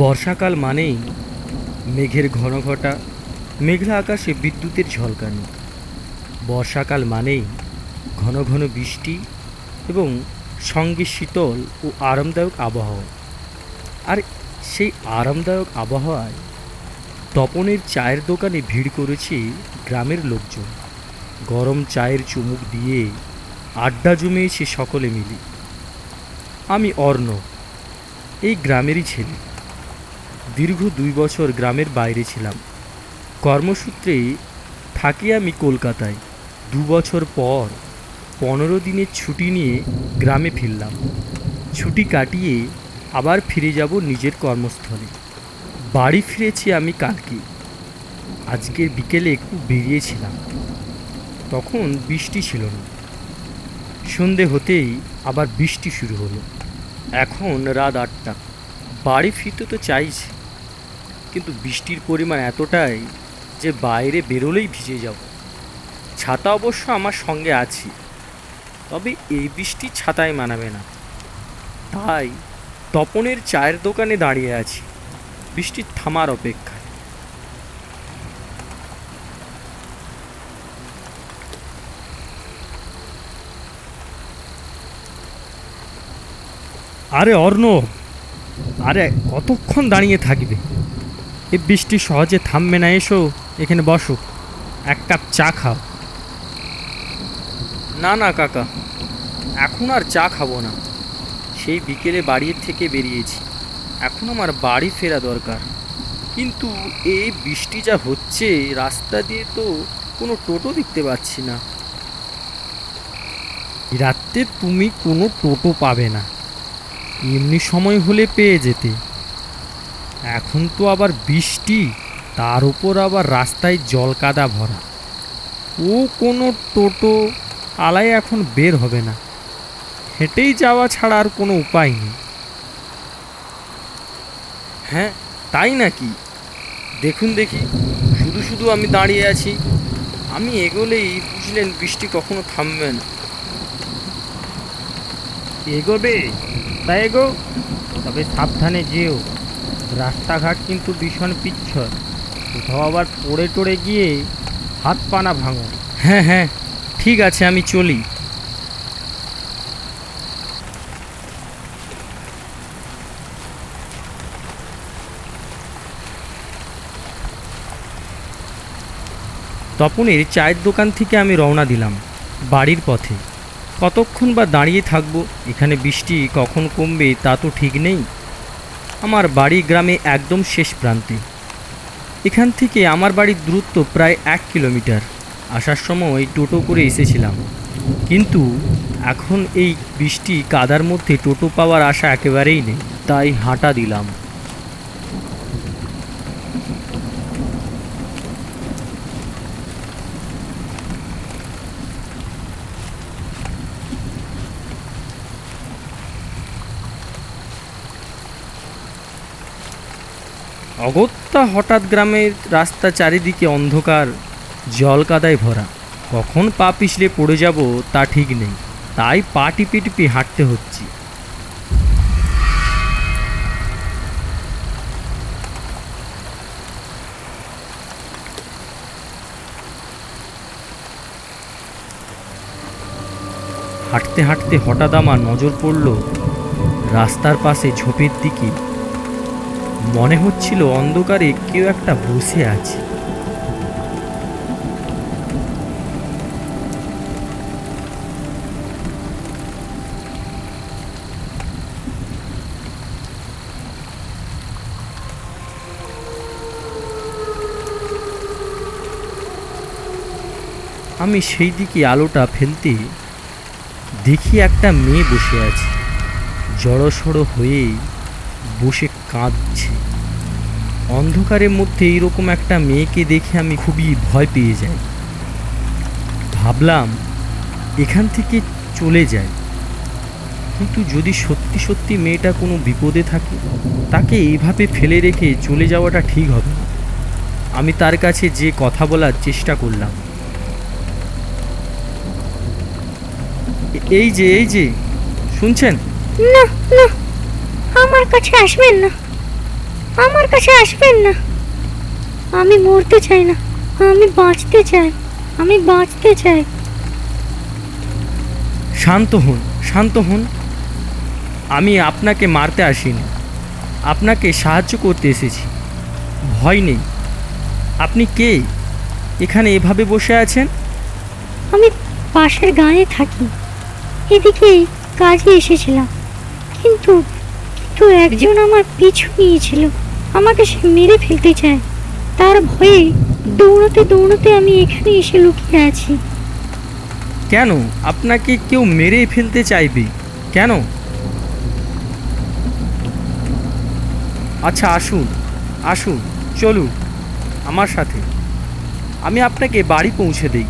বর্ষাকাল মানেই মেঘের ঘন ঘটা মেঘলা আকাশে বিদ্যুতের ঝলকানি। বর্ষাকাল মানেই ঘন ঘন বৃষ্টি এবং সঙ্গে শীতল ও আরামদায়ক আবহাওয়া। আর সেই আরামদায়ক আবহাওয়ায় তপনের চায়ের দোকানে ভিড় করেছে গ্রামের লোকজন। গরম চায়ের চুমুক দিয়ে আড্ডা জমিয়েছে সকলে মিলে। আমি অর্ণ এই গ্রামেরই ছেলে। দীর্ঘ দুই বছর গ্রামের বাইরে ছিলাম। কর্মসূত্রেই থাকি আমি কলকাতায়। দু বছর পর পনেরো দিনের ছুটি নিয়ে গ্রামে ফিরলাম। ছুটি কাটিয়ে আবার ফিরে যাব নিজের কর্মস্থলে। বাড়ি ফিরেছি আমি কালকে। আজকের বিকেলে একটু বেরিয়েছিলাম। তখন বৃষ্টি ছিল না। সন্ধে হতেই আবার বৃষ্টি শুরু হলো। এখন রাত আটটা। বাড়ি ফিরতে তো চাইছি। কিন্তু বৃষ্টির পরিমাণ এতটাই যে বাইরে বেরোলেই ভিজে যাব। ছাতা অবশ্য আমার সঙ্গে আছে, তবে এই বৃষ্টি ছাতায় মানাবে না। তাই তপনের চায়ের দোকানে দাঁড়িয়ে আছি বৃষ্টির থামার অপেক্ষায়। আরে অর্ণ আরে কতক্ষণ দাঁড়িয়ে থাকবে? এ বৃষ্টি সহজে থামবে না, এসো, এখানে বসো। এক কাপ চা খাও। না না, কাকা, এখন আর চা খাব না। সেই বিকেলে বাড়ির থেকে বেরিয়েছি। এখন আমার বাড়ি ফেরা দরকার। কিন্তু এই বৃষ্টি যা হচ্ছে, রাস্তা দিয়ে তো কোনো টোটো দেখতে পাচ্ছি না। রাত্রে তুমি কোনো টোটো পাবে না। এমনি সময় হলে পেয়ে যেতে। এখন তো আবার বৃষ্টি, তার উপর আবার রাস্তায় জল কাদা ভরা। ও কোনো টোটো আলায় এখন বের হবে না। হেঁটেই যাওয়া ছাড়া আর কোনো উপায় নেই। হ্যাঁ তাই নাকি? দেখুন দেখি, শুধু শুধু আমি দাঁড়িয়ে আছি। আমি এগোলেই বুঝলেন বৃষ্টি কখনো থামবে না। এগোবে? তাই এগো। তবে সাবধানে যেও। রাস্তাঘাট কিন্তু ভীষণ পিচ্ছর কোথাও আবার পড়ে টড়ে গিয়ে হাত পানা ভাঙো। হ্যাঁ হ্যাঁ ঠিক আছে, আমি চলি। তপনের চায়ের দোকান থেকে আমি রওনা দিলাম বাড়ির পথে। কতক্ষণ বা দাঁড়িয়ে থাকব, এখানে বৃষ্টি কখন কমবে তা তো ঠিক নেই। আমার বাড়ি গ্রামে একদম শেষ প্রান্তে। এখান থেকে আমার বাড়ির দূরত্ব প্রায় এক কিলোমিটার। আসার সময় টোটো করে এসেছিলাম। কিন্তু এখন এই বৃষ্টি কাদার মধ্যে টোটো পাওয়ার আশা একেবারেই নেই। তাই হাঁটা দিলাম। অগত্যা হঠাৎ গ্রামের রাস্তা চারিদিকে অন্ধকার জল কাদায় ভরা। কখন পা পিছলে পড়ে যাব তা ঠিক নেই, তাই পা টিপে টিপে হাঁটতে হচ্ছে। হাঁটতে হাঁটতে হঠাৎ আমার নজর পড়ল রাস্তার পাশে ঝোপের দিকে। মনে হচ্ছিল অন্ধকারে কেউ একটা বসে আছে। আমি সেই দিকে আলোটা ফেলতে দেখি একটা মেয়ে বসে আছে। জড়সড় হয়ে বসে কাঁদছে। অন্ধকারের মধ্যে এইরকম একটা মেয়েকে দেখে আমি খুবই ভয় পেয়ে যাই। ভাবলাম এখান থেকে চলে যাই। কিন্তু যদি সত্যি সত্যি মেয়েটা কোনো বিপদে থাকে, তাকে এইভাবে ফেলে রেখে চলে যাওয়াটা ঠিক হবে না। আমি তার কাছে যে কথা বলার চেষ্টা করলাম। এই যে এই যে, শুনছেন? না না আমার কাছে আসবেন না। আমার কাছে আসবেন না। আমি মরতে চাই না। আমি বাঁচতে চাই। আমি বাঁচতে চাই। শান্ত হন শান্ত হন। আমি আপনাকে মারতে আসিনি। আপনাকে সাহায্য করতে এসেছি। ভয় নেই। আপনি কে? এখানে এভাবে বসে আছেন? আমি পাশের গায়ে থাকি। এদিকে কাজে এসেছিলাম। কিন্তু কিন্তু একজন আমার পিছু নিয়েছিল। আমাকে সে মেরে ফেলতে চায়। তার ভয়ে দৌড়াতে দৌড়াতে আমি এখানে এসে লুকিয়ে আছি। কেন? আপনাকে কেউ মেরে ফেলতে চাইবে। কেন? আচ্ছা আসুন আসুন চলুন আমার সাথে। আমি আপনাকে বাড়ি পৌঁছে দেই।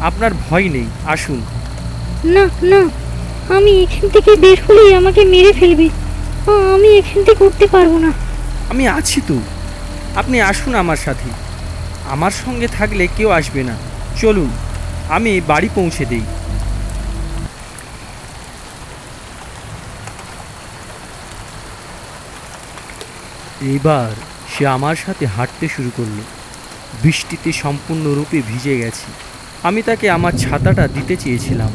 আপনার ভয় নেই আসুন। না না আমি এখান থেকে বের হলেই আমাকে মেরে ফেলবে। আমি এখান থেকে উঠতে পারব না। আমি আছি তো। আপনি আসুন আমার সাথে। আমার সঙ্গে থাকলে কেউ আসবে না। চলুন, আমি বাড়ি পৌঁছে দিই। এইবার সে আমার সাথে হাঁটতে শুরু করল। বৃষ্টিতে সম্পূর্ণরূপে ভিজে গেছি। আমি তাকে আমার ছাতাটা দিতে চেয়েছিলাম,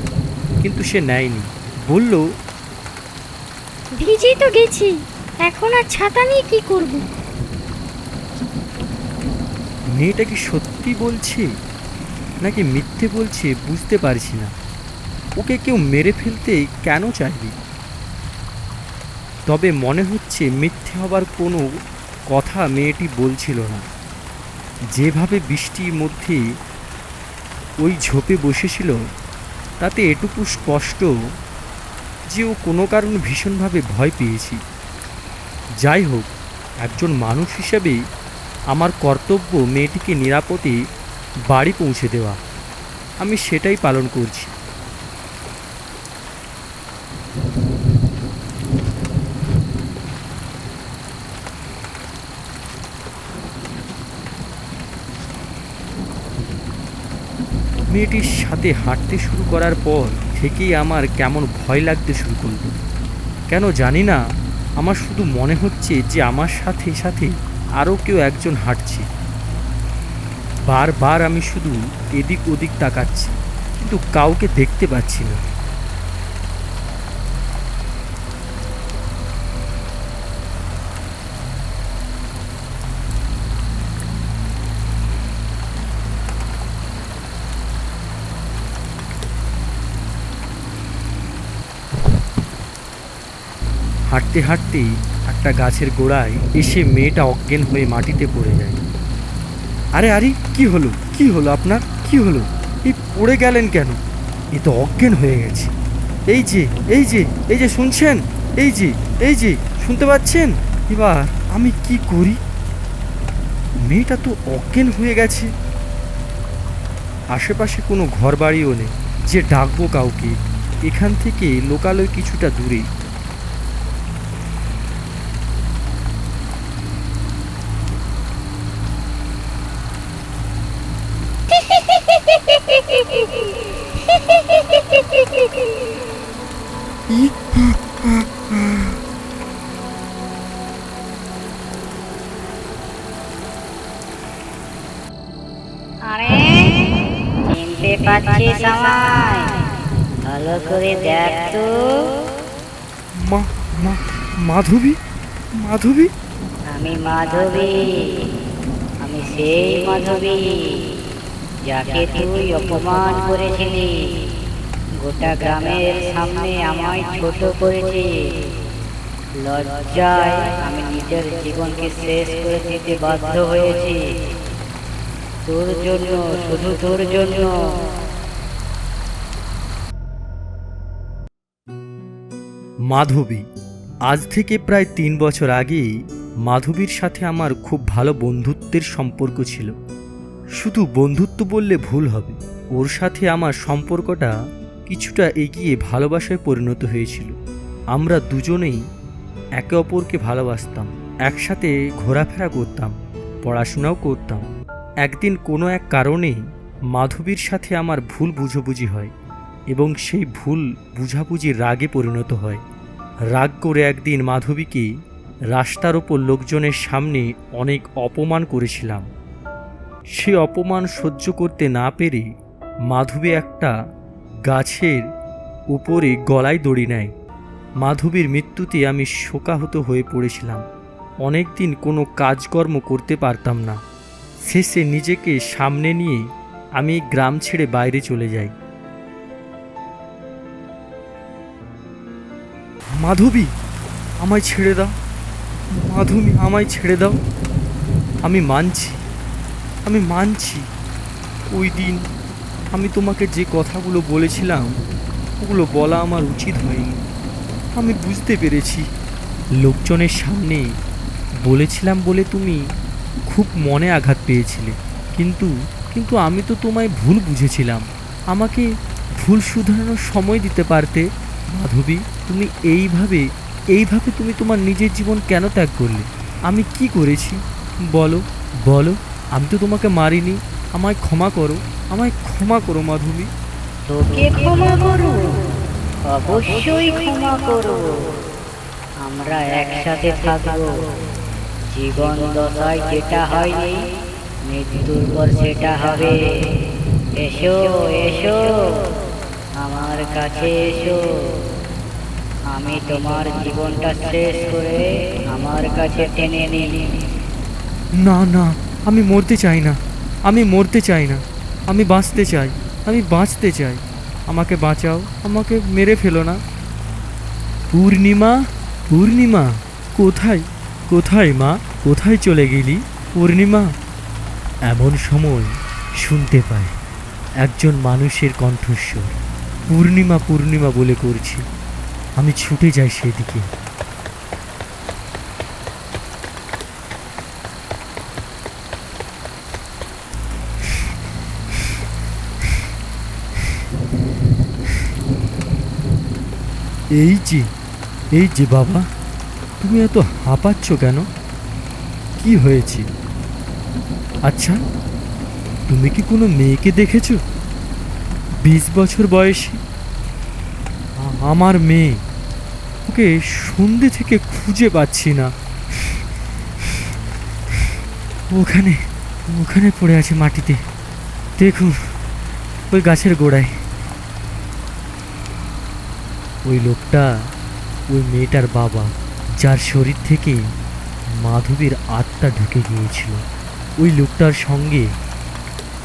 কিন্তু সে নেয়নি। বলল ভিজে তো গেছি। এখন আর ছাতা নিয়ে কি করব? মেয়েটা কি সত্যি বলছে? নাকি মিথ্যে বলছে বুঝতে পারছি না। ওকে কেউ মেরে ফেলতে কেন চাইবে? তবে মনে হচ্ছে মিথ্যে হবার কোনো কথা মেয়েটি বলছিল না। যেভাবে বৃষ্টির মধ্যে ওই ঝোপে বসেছিল, তাতে এটুকু স্পষ্ট যে ও কোনো কারণে ভীষণভাবে ভয় পেয়েছি। যাই হোক, একজন মানুষ হিসেবে আমার কর্তব্য মেয়েটিকে নিরাপদে বাড়ি পৌঁছে দেওয়া। আমি সেটাই পালন করছি। মেয়েটির সাথে হাঁটতে শুরু করার পর থেকেই আমার কেমন ভয় লাগতে শুরু করল। কেন জানি না, আমার শুধু মনে হচ্ছে যে আমার সাথে সাথে আরও কেউ একজন হাঁটছে। বারবার আমি শুধু এদিক ওদিক তাকাচ্ছি, কিন্তু কাউকে দেখতে পাচ্ছি না। হাঁটতে হাঁটতেই একটা গাছের গোড়ায় এসে মেয়েটা অজ্ঞান হয়ে মাটিতে পড়ে যায়। আরে আরে, কি হলো? কি হলো আপনার? কি হলো? এই পড়ে গেলেন কেন? এ তো অজ্ঞান হয়ে গেছে। এই যে এই যে এই যে শুনছেন? এই যে এই যে, শুনতে পাচ্ছেন? এবার আমি কি করি? মেয়েটা তো অজ্ঞান হয়ে গেছে। আশেপাশে কোনো ঘর বাড়িও নেই। যে ডাকবো কাউকে, এখান থেকে লোকালয় কিছুটা দূরেই আরে চিনতে পারছিস আমায়? ভালো করে দেখ তো। মা মা মাধবী মাধবী? আমি মাধবী আমি সেই মাধবী। যাকে তুই অপমান করেছিলি, গোটা গ্রামের সামনে আমায় ছোট করেছি লজ্জায় আমি নিজের জীবনকে শেষ করে দিতে বাধ্য হয়েছি। তোর জন্য, শুধু তোর জন্য। মাধবী, আজ থেকে প্রায় তিন বছর আগে মাধবীর সাথে আমার খুব ভালো বন্ধুত্বের সম্পর্ক ছিল। শুধু বন্ধুত্ব বললে ভুল হবে। ওর সাথে আমার সম্পর্কটা কিছুটা এগিয়ে ভালোবাসায় পরিণত হয়েছিল। আমরা দুজনেই একে অপরকে ভালোবাসতাম, একসাথে ঘোরাফেরা করতাম, পড়াশোনাও করতাম। একদিন কোনো এক কারণে মাধবীর সাথে আমার ভুল বুঝাবুঝি হয় এবং সেই ভুল বুঝাবুঝি রাগে পরিণত হয়। রাগ করে একদিন মাধবীকে রাস্তার ওপর লোকজনের সামনে অনেক অপমান করেছিলাম। সে অপমান সহ্য করতে না পেরে মাধবী একটা গাছের উপরে গলায় দড়ি নেয়। মাধবীর মৃত্যুতে আমি শোকাহত হয়ে পড়েছিলাম। অনেক দিন কোনো কাজকর্ম করতে পারতাম না। শেষে নিজেকে সামনে নিয়ে আমি গ্রাম ছেড়ে বাইরে চলে যাই। মাধবী, আমায় ছেড়ে দাও। মাধবী, আমায় ছেড়ে দাও। আমি মানছি। আমি মানছি। ওই দিন আমি তোমাকে যে কথাগুলো বলেছিলাম, ওগুলো বলা আমার উচিত হয়নি। আমি বুঝতে পেরেছি। লোকজনের সামনে বলেছিলাম বলে তুমি খুব মনে আঘাত পেয়েছিলে। কিন্তু কিন্তু আমি তো তোমায় ভুল বুঝেছিলাম। আমাকে ভুল শুধরানোর সময় দিতে পারতে। মাধবী, তুমি এইভাবে এইভাবে তুমি তোমার নিজের জীবন কেন ত্যাগ করলে? আমি কি করেছি? বলো বলো। আমি তো তোমাকে মারিনি। আমায় ক্ষমা করো আমায় ক্ষমা করো মাধবী তোকে ক্ষমা করো অবশ্যই ক্ষমা করো। আমরা একসাথে থাকব। জীবন দশায় যেটা হয়নি মৃত্যুর পর সেটা হবে। এসো এসো আমার কাছে এসো। আমি তোমার জীবনটা শেষ করে আমার কাছে টেনে নিই। না না আমি মরতে চাই না। আমি মরতে চাই না। আমি বাঁচতে চাই। আমি বাঁচতে চাই। আমাকে বাঁচাও। আমাকে মেরে ফেলো না। পূর্ণিমা পূর্ণিমা, কোথায়? কোথায় মা? কোথায় চলে গেলি? পূর্ণিমা। এমন সময় শুনতে পাই একজন মানুষের কণ্ঠস্বর। পূর্ণিমা পূর্ণিমা বলে করছি। আমি ছুটে যাই সেদিকে। এই যে এই যে বাবা, তুমি এত হাঁপাচ্ছ কেন? কি হয়েছে? আচ্ছা তুমি কি কোনো মেয়েকে দেখেছ? বিশ বছর বয়সী? আমার মেয়ে, ওকে সন্ধে থেকে খুঁজে পাচ্ছি না। ওখানে ওখানে পড়ে আছে মাটিতে। দেখুন, ওই গাছের গোড়ায়। ওই লোকটা ওই মেয়েটার বাবা, যার শরীর থেকে মাধবীর আত্মা ঢুকে গিয়েছিল। ওই লোকটার সঙ্গে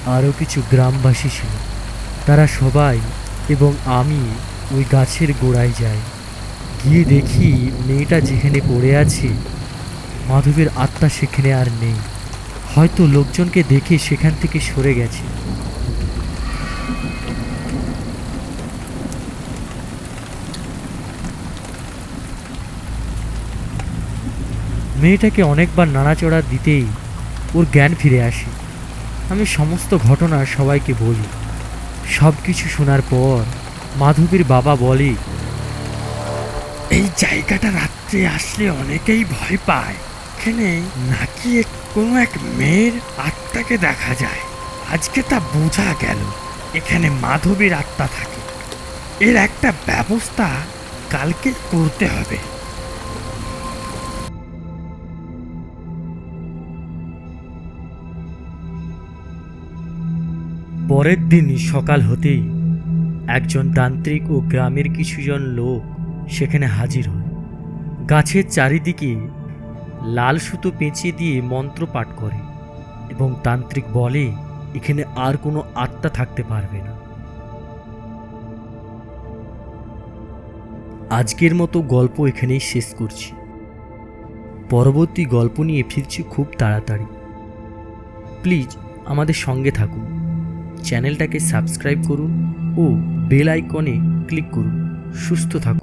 আরও কিছু গ্রামবাসী ছিল। তারা সবাই এবং আমি ওই গাছের গোড়ায় যাই। গিয়ে দেখি মেয়েটা যেখানে পড়ে আছে, মাধবীর আত্মা সেখানে আর নেই। হয়তো লোকজনকে দেখে সেখান থেকে সরে গেছে। মেয়েটাকে অনেকবার নাড়াচড়া দিতেই ওর জ্ঞান ফিরে আসে। আমি সমস্ত ঘটনা সবাইকে বলি। সব কিছু শোনার পর মাধবীর বাবা বলে, এই জায়গাটা রাত্রে আসলে অনেকেই ভয় পায়। এখানে নাকি কোনো এক মেয়ের আত্মাকে দেখা যায়। আজকে তা বোঝা গেল। এখানে মাধবীর আত্মা থাকে। এর একটা ব্যবস্থা কালকে করতে হবে। পরের দিনই সকাল হতেই একজন তান্ত্রিক ও গ্রামের কিছুজন লোক সেখানে হাজির হয়। গাছের চারিদিকে লাল সুতো পেঁচিয়ে দিয়ে মন্ত্র পাঠ করে এবং তান্ত্রিক বলে, এখানে আর কোনো আত্মা থাকতে পারবে না। আজকের মতো গল্প এখানেই শেষ করছি। পরবর্তী গল্প নিয়ে ফিরছি খুব তাড়াতাড়ি। প্লিজ আমাদের সঙ্গে থাকুন। চ্যানেলটাকে সাবস্ক্রাইব করুন ও বেল আইকনে ক্লিক করুন। সুস্থ থাকুন।